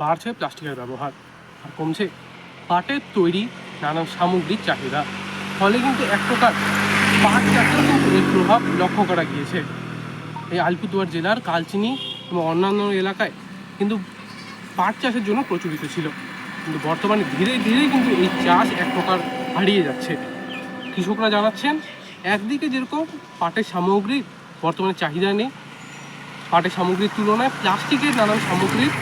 বাড়ছে প্লাস্টিকের ব্যবহার। আর কমছে পাটের তৈরি নানান সামগ্রিক চাহিদা। ফলে কিন্তু এক প্রকার পাট চাষেও কিন্তু এর প্রভাব লক্ষ্য করা গিয়েছে। এই আলিপুরদুয়ার জেলার কালচিনি এবং অন্যান্য এলাকায় কিন্তু পাট চাষের জন্য প্রচলিত ছিল। কিন্তু বর্তমানে ধীরে ধীরে কিন্তু এই চাষ এক প্রকার হারিয়ে যাচ্ছে। কৃষকরা জানাচ্ছেন, একদিকে যেরকম পাটের সামগ্রী বর্তমানে চাহিদা নেই, পাটের সামগ্রীর তুলনায় প্লাস্টিকের নানান সামগ্রীর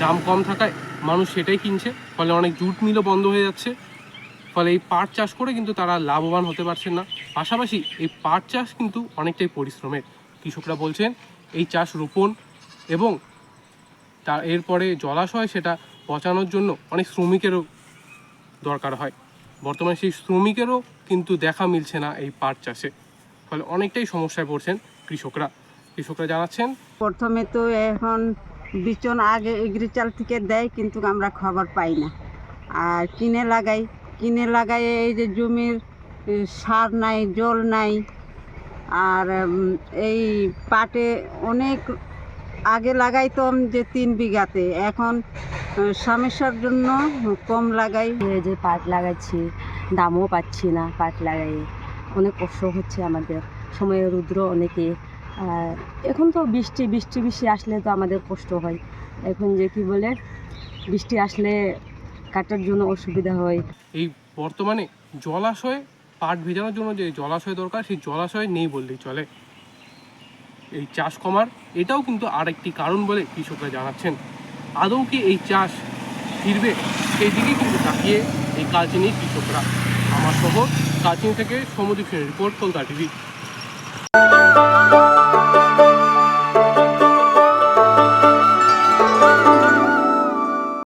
দাম কম থাকায় মানুষ সেটাই কিনছে। ফলে অনেক জুট মিলও বন্ধ হয়ে যাচ্ছে। ফলে এই পাট চাষ করে কিন্তু তারা লাভবান হতে পারছেন না। পাশাপাশি এই পাট চাষ কিন্তু অনেকটাই পরিশ্রমের। কৃষকরা বলছেন, এই চাষ রোপণ এবং তা এরপরে জলাশয় সেটা পচানোর জন্য অনেক শ্রমিকেরও দরকার হয়। বর্তমানে সেই শ্রমিকেরও কিন্তু দেখা মিলছে না এই পাট চাষে। ফলে অনেকটাই সমস্যায় পড়ছেন কৃষকরা। কৃষকরা জানাচ্ছেন, প্রথমে তো এখন বিচন আগে এগ্রিচাল থেকে দেয়, কিন্তু আমরা খবর পাই না। আর কিনে লাগাই কিনে লাগাই এই যে জমির সার নাই, জল নাই। আর এই পাটে অনেক আগে লাগাইতাম যে তিন বিঘাতে এখন সমস্যার জন্য কম লাগাই। যে পাট লাগাচ্ছি দামও পাচ্ছি না পাট লাগাই অনেক কষ্ট হচ্ছে আমাদের সময়ে রুদ্র অনেকে। এখন তো বৃষ্টি বৃষ্টি বৃষ্টি আসলে তো আমাদের কষ্ট হয়। এখন যে কি বলে বৃষ্টি আসলে কাটার জন্য অসুবিধা হয়। এই বর্তমানে জলাশয়ে পাট ভেজানোর জন্য যে জলাশয় দরকার সেই জলাশয় নেই বললেই চলে। এই চাষ কমার, এটাও কিন্তু আরেকটি কারণ বলে কৃষকরা জানাচ্ছেন। আদৌ কি এই চাষ ফিরবে? সেই দিকে কিন্তু তাকিয়ে এই কাজ নিয়ে কৃষকরা। আমার শহর কালচিনি থেকে সমুদ্র রিপোর্ট কলকাতা টিভি।